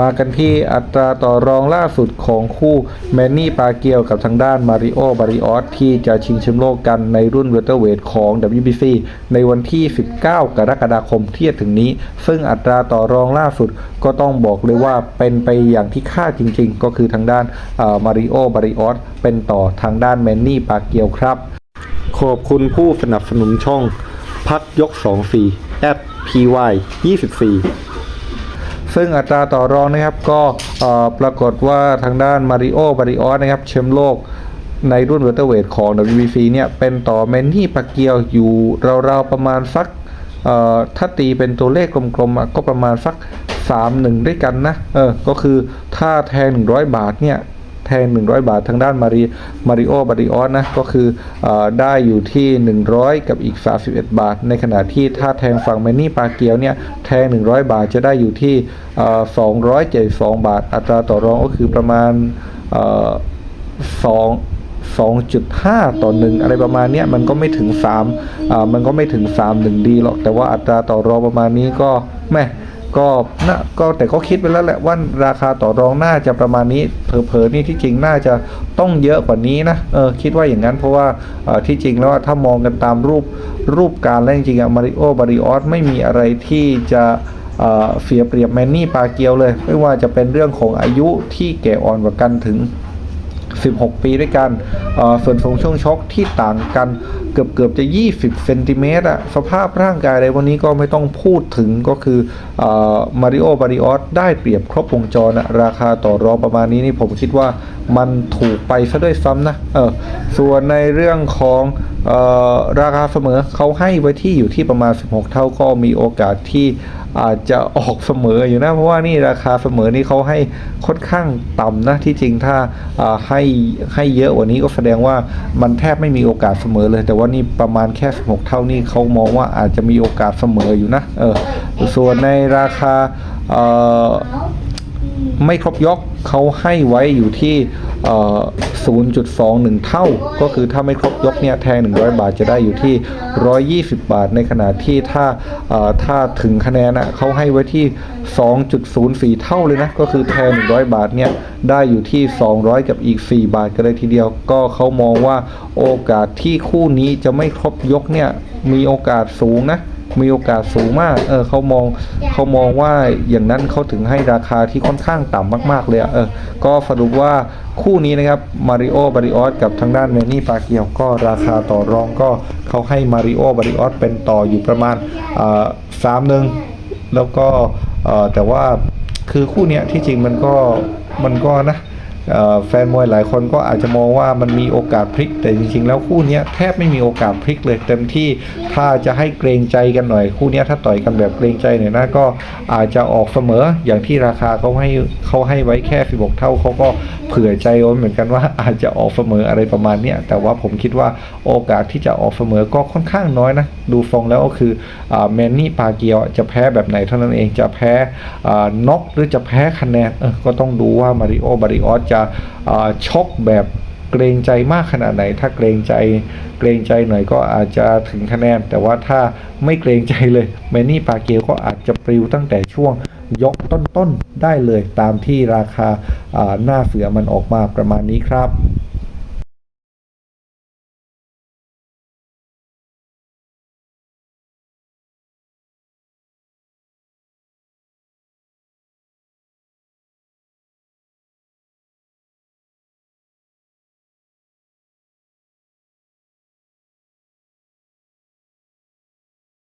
มากันที่อัตราต่อรองล่าสุดของคู่แมนนี่ปาเกียวกับทางด้านมาริโอบาริออสที่จะชิงแชมป์โลกกันในรุ่นเวลเตอร์เวทของ WBC ในวันที่ 19 กรกฎาคมที่จะถึงนี้ ซึ่งอัตราต่อรองล่าสุดก็ต้องบอกเลยว่าเป็นไปอย่างที่คาดจริงๆ ก็คือทางด้านมาริโอบาริออสเป็นต่อทางด้านแมนนี่ปาเกียวครับ ขอบคุณผู้สนับสนุนช่อง พักยก2ฟรี at py 24 ซึ่งอัตราต่อรองนะครับก็ปรากฏว่าทางด้านมาริโอ บาริออสนะครับแชมป์โลกในรุ่นเวเตอร์เวทของ WBC เนี่ยเป็นต่อเมนนี่ปาเกียวอยู่ราวๆประมาณสักถ้าตีเป็นตัวเลขกลมๆก็ประมาณสัก 3 1 ด้วยกันนะเออก็คือถ้าแทง 100 บาทเนี่ย ทน 100 บาททางด้านมาริมาริโอ บาริออสนะ ก็คืออได้อยู่ที่ 100 กับอีก 31 บาท ในขณะที่ถ้าแทงฝั่งแมนนี่ปาเกียวเนี่ยแทง 100 บาทจะได้อยู่ที่ 272 บาท อัตราต่อรองก็คือประมาณ2 2.5 ต่อหนึ่งอะไรประมาณนี้มันก็ไม่ถึง3อ่ามันก็ไม่ถึง3 1ดีหรอกแต่ว่าอัตราต่อรองประมาณนี้ก็แม่ ก็นะก็แต่ก็คิดไปแล้วแหละว่าราคาต่อรองน่าจะประมาณนี้เผลอๆนี่ที่จริงน่าจะต้องเยอะกว่านี้นะเออคิดว่าอย่างนั้นเพราะว่าที่จริงแล้วถ้ามองกันตามรูปรูปการแล้วจริงๆอะมาริโอบาริออสไม่มีอะไรที่จะเอ่อเสียเปรียบแมนนี่ปาเกียวเลย ไม่ว่าจะเป็นเรื่องของอายุที่แก่อ่อนกว่ากันถึง 16 ปีด้วยกันเออส่วนทรงช่วงชกที่ต่างกัน เกือบเกือบจะ 20 เซนติเมตรอะสภาพร่างกายอะไรวันนี้ก็ไม่ต้องพูดถึงก็คือมาริโอบาริออสได้เปรียบครบวงจรอะราคาต่อรองประมาณนี้นี่ผมคิดว่ามันถูกไปซะด้วยซ้ำนะเออส่วนในเรื่องของออราคาเสมอเขาให้ไว้ที่อยู่ที่ประมาณ 16 เท่าก็มีโอกาสที่อาจจะออกเสมออยู่นะ เพราะว่านี่ราคาเสมอนี่เขาให้ค่อนข้างต่ำนะที่จริงถ้าาให้ให้เยอะกว่านี้ก็แสดงว่ามันแทบไม่มีโอกาสเสมอเลยแต่ว่านี่ประมาณแค่ 16 เท่านี่เขามองว่าอาจจะมีโอกาสเสมออยู่นะเออส่วนในราคาเอ่อ ไม่ครบยกเขาให้ไว้อยู่ที่ 0.21 เท่า ก็คือถ้าไม่ครบยกเนี่ยแทง 100 บาทจะได้อยู่ที่ 120 บาท ในขณะที่ถ้าถ้าถึงคะแนนอะเขาให้ไว้ที่ 2.04 เท่าเลยนะ ก็คือแทง 100 บาทเนี่ยได้อยู่ที่ 200 กับอีก 4 บาทกันเลยทีเดียว ก็เขามองว่าโอกาสที่คู่นี้จะไม่ครบยกเนี่ยมีโอกาสสูงนะ มีโอกาสสูงมาก เออเขามองเขามองว่าอย่างนั้นเขาถึงให้ราคาที่ค่อนข้างต่ำมาก ๆ เลยอะเออ ก็สรุปว่าคู่นี้นะครับมาริโอบาริออสกับทางด้านเมนี่ปาเกียวก็ราคาต่อรองก็เขาให้มาริโอบาริออสเป็นต่ออยู่ประมาณสามหนึ่งแล้วก็เออแต่ว่าคือคู่เนี้ยที่จริงมันก็มันก็นะ แฟนมวยหลายคนก็อาจจะมองว่ามันมีโอกาสพลิก แต่จริงๆ แล้วคู่นี้แทบไม่มีโอกาสพลิกเลยเต็มที่ถ้าจะให้เกรงใจกันหน่อย คู่นี้ถ้าต่อยกันแบบเกรงใจหน่อยนะก็อาจจะออกเสมออย่างที่ราคาเขาให้เขาให้ไว้แค่16เท่าเขาก็เผื่อใจไว้เหมือนกันว่าอาจจะออกเสมออะไรประมาณนี้แต่ว่าผมคิดว่าโอกาสที่จะออกเสมอก็ค่อนข้างน้อยนะดูทรงแล้วก็คืออแมนนี่ปาเกียวจะแพ้แบบไหนเท่านั้นเองจะแพ้น็อกหรือจะแพ้คะแนนก็ต้องดูว่ามาริโอบาริออสจะอ่าชกแบบเกรงใจมากขนาดไหน ถ้าเกรงใจเกรงใจหน่อยก็อาจจะถึงคะแนน แต่ว่าถ้าไม่เกรงใจเลยแมนนี่ปาเกียวก็อาจจะปลิวตั้งแต่ช่วงยกต้นๆได้เลยตามที่ราคาหน้าเสือมันออกมาประมาณนี้ครับ